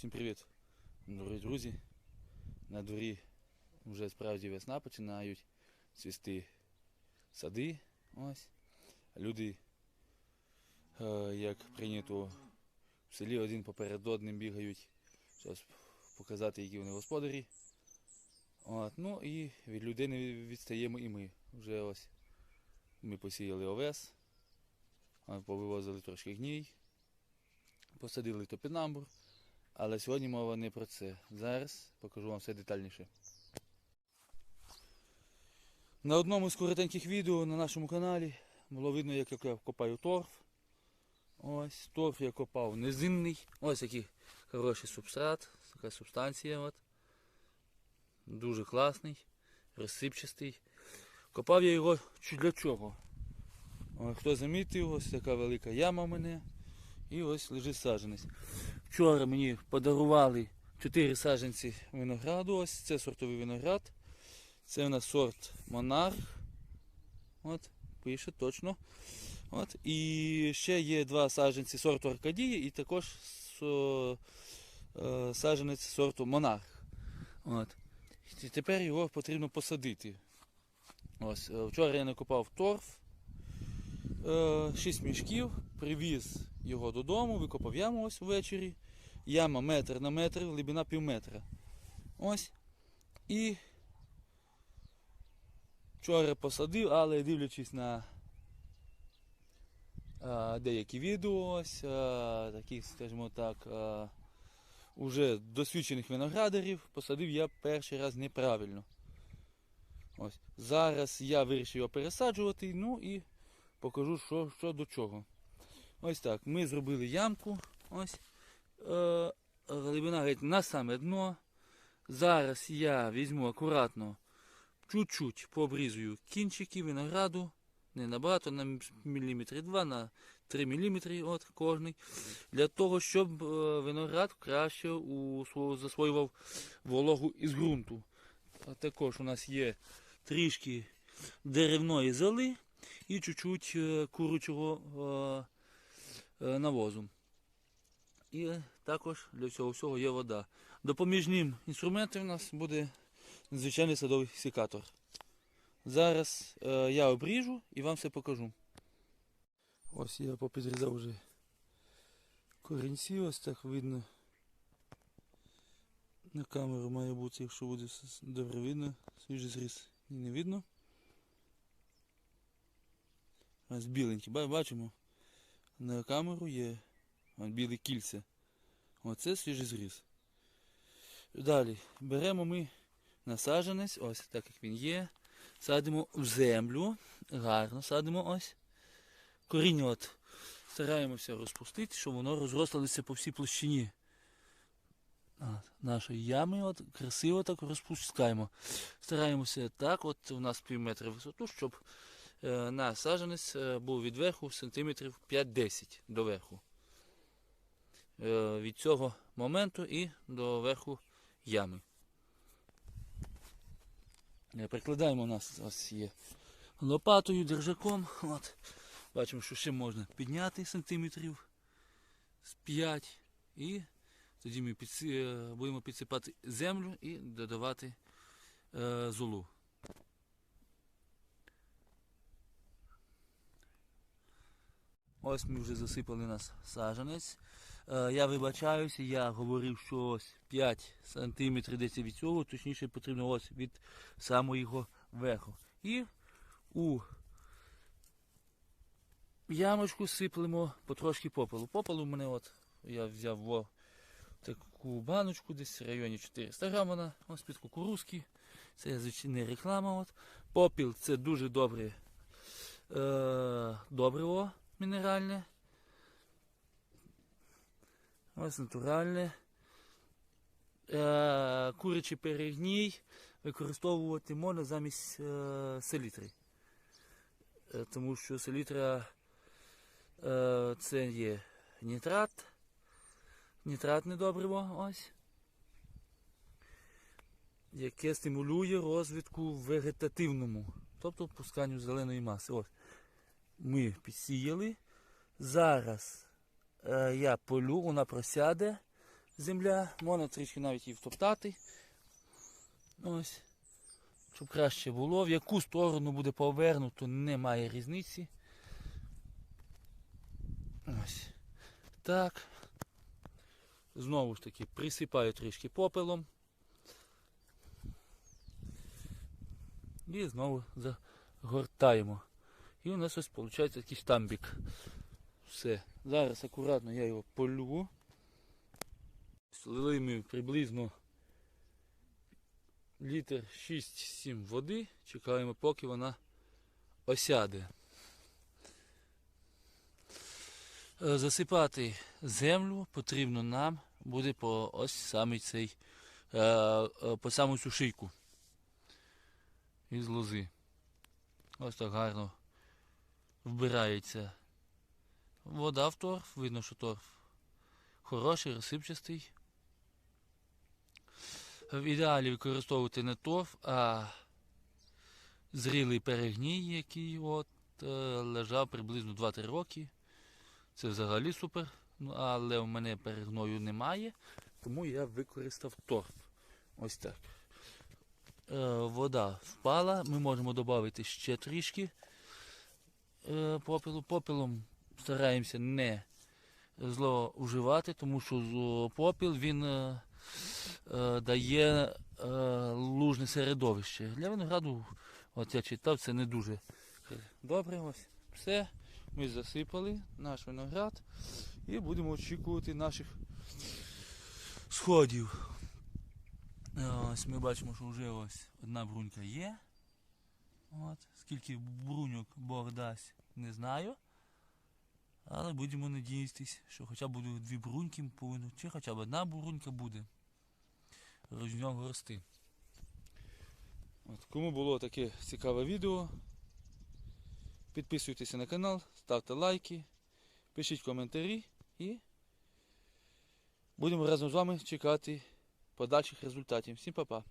Всім привіт, дорогі друзі. На дворі вже справді весна починають цвісти сади. Ось. Люди, е, як прийнято в селі, один поперед одним бігають. Зараз показати, які вони господарі. От. Ну і від людей не відстаємо і ми. Вже ось ми посіяли овес, повивозили трошки гній, посадили топінамбур. Але сьогодні мова не про це. Зараз покажу вам все детальніше. На одному з коротеньких відео на нашому каналі було видно, як я копаю торф. Ось, торф я копав низинний. Ось який хороший субстрат, така субстанція. От. Дуже класний, розсипчастий. Копав я його для чого? Хто замітив, ось така велика яма в мене. І ось лежить саджанець. Вчора мені подарували 4 саджанці винограду. Ось це сортовий виноград. Це у нас сорт Монарх. От, пише точно. От. І ще є два саджанці сорту Аркадії і також со, е, саджанець сорту Монарх. От. І тепер його потрібно посадити. Ось, е, вчора я накопав торф. 6 мішків, привіз його додому, викопав яму ось ввечері. Яма метр на метр, глибина пів метра. Ось. І вчора посадив, але дивлячись на а, деякі відео, ось, а, таких, скажімо так, а, уже досвідчених виноградарів, посадив я перший раз неправильно. Ось. Зараз я вирішив його пересаджувати, ну і покажу, що, що до чого. Ось так. Ми зробили ямку. Ось. Е, глибина геть на саме дно. Зараз я візьму акуратно, чуть-чуть пообрізую кінчики винограду. Не набагато, на міліметри 2, на 3 мм от кожний. Для того, щоб е, виноград краще засвоював вологу із ґрунту. А також у нас є трішки деревної золи і чуть-чуть е, курячого е, навозу. І е, також для цього всього є вода. Допоміжним інструментом у нас буде звичайний садовий секатор. Зараз е, я обріжу і вам все покажу. Ось я попідрізав вже корінці, ось так видно. На камеру має бути, якщо буде добре видно, свіжий зріз і не видно. Ось біленькі, ба- бачимо. На камеру є ось білі кільця. Оце свіжий зріз. Далі беремо ми насадженець, ось так як він є. Садимо в землю. Гарно садимо ось. Коріння от стараємося розпустити, щоб воно розрослося по всій площині. От, нашої ями от, красиво так розпускаємо. Стараємося так, от у нас пів метра висоту, щоб е, наш саджанець е, був від верху сантиметрів 5-10 до верху. Е, від цього моменту і до верху ями. Прикладаємо у нас ось є лопатою, держаком. От. Бачимо, що ще можна підняти сантиметрів з 5 і тоді ми підси, е, будемо підсипати землю і додавати е, золу. Ось ми вже засипали нас саджанець. Е, я вибачаюся, я говорив, що ось 5 см десь від цього, точніше потрібно ось від самого його верху. І у ямочку сиплемо потрошки попелу. Попелу в мене от я взяв во таку баночку, десь в районі 400 грам вона, ось під кукурузки. Це звичайна реклама. От. Попіл це дуже добре е, добриво мінеральне. Ось натуральне. Е, курячий перегній використовувати можна замість е, селітри. Е, тому що селітра е, це є нітрат. Нітратне добриво ось. Яке стимулює розвитку вегетативному, тобто пусканню зеленої маси. Ось. Ми підсіяли. Зараз е, я полю, вона просяде. земля, можна трішки навіть її втоптати. Ось. Щоб краще було. В яку сторону буде повернуто, немає різниці. Ось. Так. Знову ж таки, присипаю трішки попелом. І знову загортаємо. І у нас ось виходить такий штамбік. Все. Зараз акуратно я його полюву. Слили ми приблизно літр 6-7 води. Чекаємо, поки вона осяде. Е, Засипати землю потрібно нам буде по ось самий цей, е, е, по саму цю шийку із лози. Ось так гарно вбирається вода в торф. Видно, що торф хороший, розсипчастий. В ідеалі використовувати не торф, а зрілий перегній, який от, е, лежав приблизно 2-3 роки. Це взагалі супер. Ну, але в мене перегною немає, тому я використав торф. Ось так. Е, вода впала, ми можемо додати ще трішки попелу. Попелом стараємося не зловживати, тому що попіл він е, е, дає е, лужне середовище. Для винограду, от я читав, це не дуже добре. Ось все. Ми засипали наш виноград і будемо очікувати наших сходів. Ось ми бачимо, що вже ось одна брунька є. От. Скільки бруньок Бог дасть, не знаю. Але будемо надіятися, що хоча б дві бруньки повинно, чи хоча б одна брунька буде з нього рости. От, кому було таке цікаве відео, підписуйтеся на канал, ставте лайки, пишіть коментарі і будемо разом з вами чекати подальших результатів. Всім па-па!